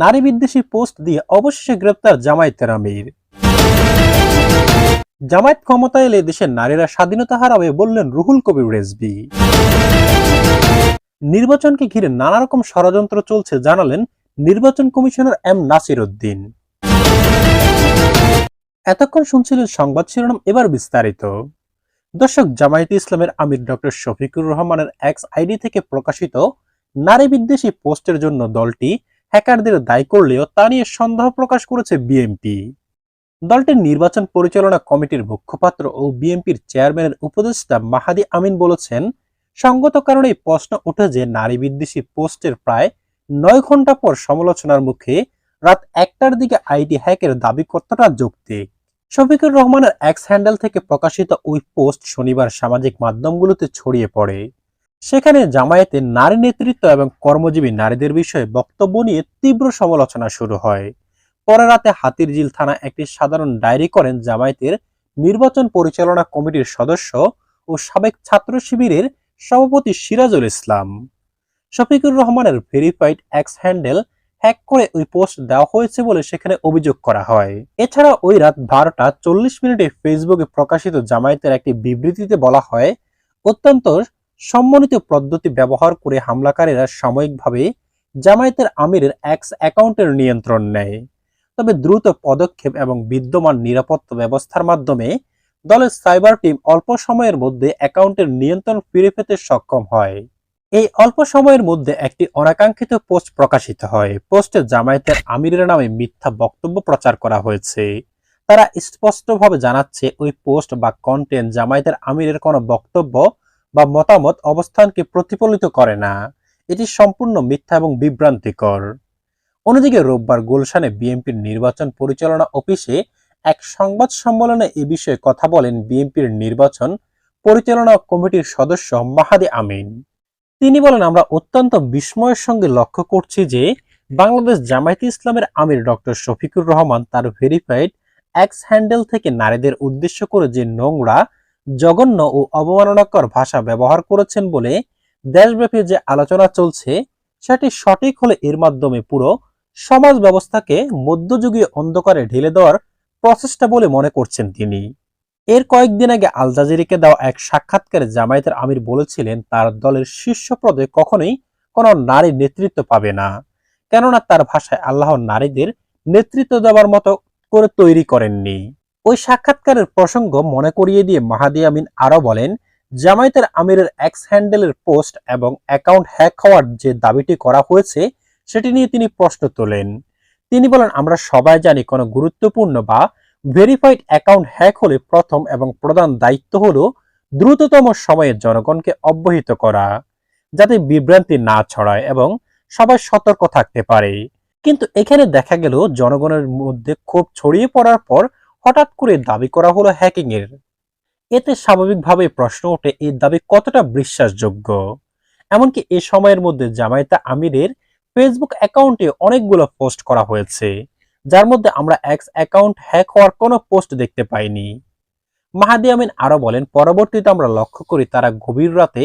নারী বিদ্বেষী পোস্ট দিয়ে অবশেষে গ্রেপ্তার জামায়াতের আমির। জামায়াত ক্ষমতায় এলে দেশের নারীরা স্বাধীনতা হারাবে বললেন রুহুল কবির রেজবি নির্বাচনকে ঘিরে নানা রকম ষড়যন্ত্র চলছে জানালেন নির্বাচন কমিশনার এম নাসির উদ্দিন। এতক্ষণ শুনছিলেন সংবাদ শিরোনাম, এবার বিস্তারিত। দর্শক, জামায়াতে ইসলামের আমির ডক্টর শফিকুর রহমানের এক্স আইডি থেকে প্রকাশিত নারী বিদ্বেষী পোস্টের জন্য দলটি হ্যাকারদের দায়ী করলেও তা নিয়ে সন্দেহ প্রকাশ করেছে বিএনপি দলটির নির্বাচন পরিচালনা কমিটির মুখপাত্র ও বিএনপির চেয়ারম্যানের উপদেষ্টা মাহাদি আমিন বলেছেন, সঙ্গত কারণে প্রশ্ন ওঠে যে নারী বিদ্বেষী পোস্টের প্রায় নয় ঘণ্টা পর সমালোচনার মুখে রাত একটার দিকে আইডি হ্যাকের দাবি কতটা যৌক্তিক। শফিকুর রহমানের এক্স হ্যান্ডেল থেকে প্রকাশিত ওই পোস্ট শনিবার সামাজিক মাধ্যমগুলোতে ছড়িয়ে পড়ে। সেখানে জামায়াতে নারী নেতৃত্ব এবং কর্মজীবী নারীদের বিষয়ে বক্তব্য নিয়ে তীব্র সমালোচনা শুরু হয়। পরে রাতে হাতিরঝিল থানা একটি সাধারণ ডায়েরি করেন জামায়াতের নির্বাচন পরিচালনা কমিটির সদস্য ও সাবেক ছাত্র শিবিরের সভাপতি সিরাজুল ইসলাম। শফিকুর রহমানের ভেরিফাইড এক্স হ্যান্ডেল হ্যাক করে ওই পোস্ট দেওয়া হয়েছে বলে সেখানে অভিযোগ করা হয়। এছাড়া ওই রাত বারোটা চল্লিশ মিনিটে ফেসবুকে প্রকাশিত জামায়াতের একটি বিবৃতিতে বলা হয়, অত্যন্ত সম্মানিত পদ্ধতি ব্যবহার করে হামলাকারীরা সাময়িকভাবে জামায়াতের আমিরের এক্স অ্যাকাউন্টের নিয়ন্ত্রণ নেয়। তবে দ্রুত পদক্ষেপ এবং বিদ্যমান নিরাপত্তা ব্যবস্থার মাধ্যমে দলের সাইবার টিম অল্প সময়ের মধ্যে অ্যাকাউন্টের নিয়ন্ত্রণ ফিরে পেতে সক্ষম হয়। এই অল্প সময়ের মধ্যে একটি অনাকাঙ্ক্ষিত পোস্ট প্রকাশিত হয়। পোস্টে জামায়াতের আমিরের নামে মিথ্যা বক্তব্য প্রচার করা হয়েছে। তারা স্পষ্টভাবে জানাচ্ছে, ওই পোস্ট বা কন্টেন্ট জামায়াতের আমিরের কোনো বক্তব্য বা মতামত অবস্থানকে প্রতিফলিত করে না। এটি সম্পূর্ণ মিথ্যা এবং বিভ্রান্তিকর। অন্যদিকে রোববার গুলশানে বিএনপির নির্বাচন পরিচালনা অফিসে এক সংবাদ সম্মেলনে এ বিষয়ে কথা বলেন বিএনপির নির্বাচন পরিচালনা কমিটির সদস্য মাহাদি আমিন। তিনি বলেন, আমরা অত্যন্ত বিস্ময়ের সঙ্গে লক্ষ্য করছি যে বাংলাদেশ জামায়াতে ইসলামের আমির ডক্টর শফিকুর রহমান তার ভেরিফাইড এক্স হ্যান্ডেল থেকে নারীদের উদ্দেশ্য করে যে নোংরা জঘন্য ও অবমাননাকর ভাষা ব্যবহার করেছেন বলে দেশব্যাপী যে আলোচনা চলছে, সেটি সঠিক হলে এর মাধ্যমে পুরো সমাজ ব্যবস্থাকে মধ্যযুগীয় অন্ধকারে ঢেলে দেওয়ার প্রচেষ্টা বলে মনে করছেন তিনি। এর কয়েকদিন আগে আল জাজিরিকে দেওয়া এক সাক্ষাৎকারে জামায়াতের আমির বলেছিলেন, তার দলের শীর্ষ পদে কখনোই কোনো নারী নেতৃত্ব পাবে না, কেননা তার ভাষায় আল্লাহ নারীদের নেতৃত্ব দেওয়ার মতো করে তৈরি করেননি। ওই সাক্ষাৎকারের প্রসঙ্গ মনে করিয়ে দিয়ে মাহাদি আমিন আরও বলেন, জামায়াতের আমিরের এক্স হ্যান্ডেলের পোস্ট এবং অ্যাকাউন্ট হ্যাক হওয়ার যে দাবিটি করা হয়েছে, সেটি নিয়ে তিনি প্রশ্ন তোলেন। তিনি বলেন, আমরা সবাই জানি কোনো গুরুত্বপূর্ণ বা ভেরিফাইড অ্যাকাউন্ট হ্যাক হলে প্রথম এবং প্রধান দায়িত্ব হল দ্রুততম সময়ে জনগণকে অবহিত করা, যাতে বিভ্রান্তি না ছড়ায় এবং সবাই সতর্ক থাকতে পারে। কিন্তু এখানে দেখা গেল, জনগণের মধ্যে ক্ষোভ ছড়িয়ে পড়ার পর হঠাৎ করে দাবি করা হলো হ্যাকিং এর। এতে স্বাভাবিকভাবে প্রশ্ন ওঠে, এই দাবি কতটা বিশ্বাসযোগ্য? এমনকি এ সময়ের মধ্যে জামায়াতা আমিরের ফেসবুক অ্যাকাউন্টে অনেকগুলো পোস্ট করা হয়েছে, যার মধ্যে আমরা এক্স অ্যাকাউন্ট হ্যাক হওয়ার কোনো পোস্ট দেখতে পাইনি। মাহাদি আমিন আরও বলেন, পরবর্তীতে আমরা লক্ষ্য করি তারা গভীর রাতে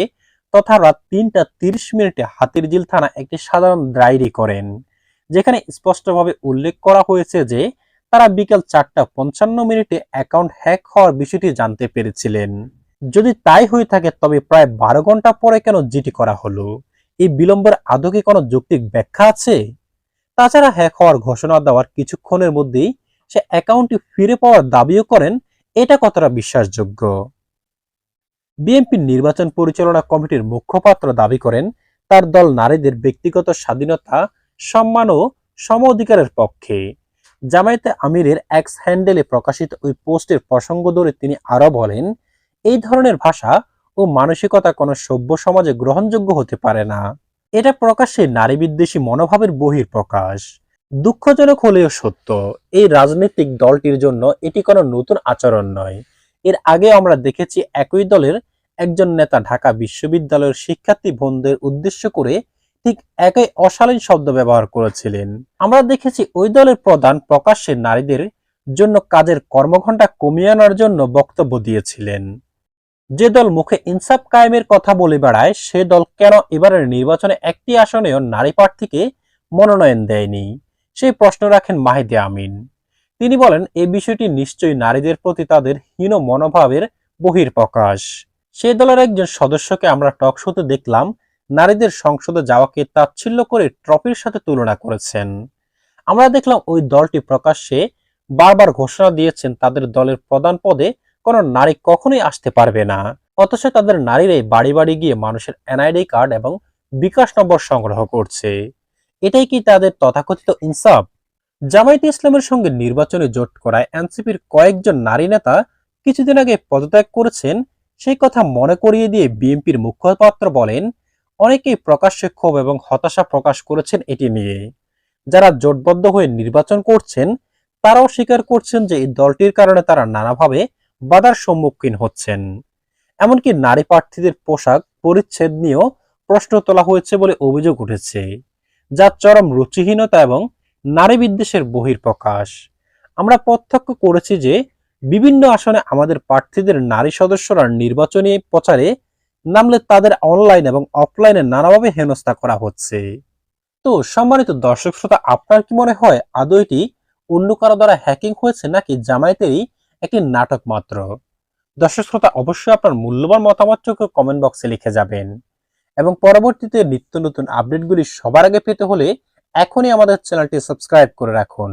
তথা রাত তিনটা তিরিশ মিনিটে হাতিরঝিল থানা একটি সাধারণ ডায়েরি করেন, যেখানে স্পষ্টভাবে উল্লেখ করা হয়েছে যে তারা বিকেল চারটা পঞ্চান্ন মিনিটে অ্যাকাউন্ট হ্যাক হওয়ার বিষয়টি জানতে পেরেছিলেন। যদি তাই হয়ে থাকে, তবে প্রায় বারো ঘণ্টা পরে কেন জিটি করা হলো? এই বিলম্বের আদৌ কি কোনো যৌক্তিক ব্যাখ্যা আছে? তাছাড়া হ্যাক হওয়ার ঘোষণা দেওয়ার কিছুক্ষণের মধ্যেই সে অ্যাকাউন্টটি ফিরে পাওয়ার দাবিও করেন, এটা কতটা বিশ্বাসযোগ্য? বিএনপির নির্বাচন পরিচালনা কমিটির মুখপাত্র দাবি করেন, তার দল নারীদের ব্যক্তিগত স্বাধীনতা, সম্মান ও সম অধিকারের পক্ষে। জামায়াতে আমিরের এক্স হ্যান্ডেলে প্রকাশিত ওই পোস্টের প্রসঙ্গ ধরে তিনি আরও বলেন, এই ধরনের ভাষা ও মানসিকতা কোনো সভ্য সমাজে গ্রহণযোগ্য হতে পারে না। এটা প্রকাশ্যে নারী বিদ্বেষী মনোভাবের বহির প্রকাশ দুঃখজনক হলেও সত্য, এই রাজনৈতিক দলটির জন্য এটি কোনো নতুন আচরণ নয়। এর আগে আমরা দেখেছি একই দলের একজন নেতা ঢাকা বিশ্ববিদ্যালয়ের শিক্ষার্থী বোনদের উদ্দেশ্য করে ঠিক একই অশালীন শব্দ ব্যবহার করেছিলেন। আমরা দেখেছি ওই দলের প্রধান প্রকাশ্যে নারীদের জন্য কাজের কর্মঘণ্টা কমিয়ে আনার জন্য বক্তব্য দিয়েছিলেন। যে দল মুখে ইনসাফ কায়েমের কথা বলে বেড়ায়, সে দল কেন এবারের নির্বাচনে একটি আসনেও নারী প্রার্থীকে মনোনয়ন দেয়নি? সেই প্রশ্ন রাখেন মাহিদে আমিন। তিনি বলেন এই বিষয়টি নিশ্চয়ই নারীদের প্রতি তাদের হীন মনোভাবের বহির্প্রকাশ সেই দলের একজন সদস্যকে আমরা টক শোতে দেখলাম নারীদের সংসদে যাওয়াকে তাচ্ছিল্য করে ট্রফির সাথে তুলনা করেছেন। আমরা দেখলাম ওই দলটি প্রকাশ্যে বারবার ঘোষণা দিয়েছেন তাদের দলের প্রধান পদে কোনো নারী কখনোই আসতে পারবে না। অথচ তাদের নারীরাই বাড়ি বাড়ি গিয়ে মানুষের এনআইডি কার্ড এবং বিকাশ নম্বর সংগ্রহ করছে। এটাই কি তাদের তথাকথিত ইনসাফ? জামায়াতে ইসলামের সঙ্গে নির্বাচনে জোট করায় এনসিপির কয়েকজন নারী নেতা কিছুদিন আগে পদত্যাগ করেছেন, সেই কথা মনে করিয়ে দিয়ে বিএনপির মুখপাত্র বলেন অনেকেই প্রকাশ্যে ক্ষোভ এবং হতাশা প্রকাশ করেছেন এটি নিয়ে। যারা জোটবদ্ধ হয়ে নির্বাচন করছেন, তারাও স্বীকার করছেন যে এই দলটির কারণে তারা নানাভাবে বাধার সম্মুখীন হচ্ছেন। এমনকি নারী প্রার্থীদের পোশাক পরিচ্ছেদ নিয়েও প্রশ্ন তোলা হয়েছে বলে অভিযোগ উঠেছে, যা চরম রুচিহীনতা এবং নারী বিদ্বেষের বহির্প্রকাশ আমরা প্রত্যক্ষ করেছি যে বিভিন্ন আসনে আমাদের প্রার্থীদের নারী সদস্যরা নির্বাচনী প্রচারে নামলে তাদের অনলাইন এবং অফলাইনে নানাভাবে হেনস্থা করা হচ্ছে। তো সম্মানিত দর্শক শ্রোতা, আপনার কি মনে হয় আদৌ এটি অন্য কারও দ্বারা হ্যাকিং হয়েছে নাকি জামায়াতেরই একটি নাটক মাত্র? দর্শক শ্রোতা, অবশ্যই আপনার মূল্যবান মতামতটুকু কমেন্ট বক্সে লিখে যাবেন। এবং পরবর্তীতে নিত্য নতুন আপডেটগুলি সবার আগে পেতে হলে এখনই আমাদের চ্যানেলটি সাবস্ক্রাইব করে রাখুন।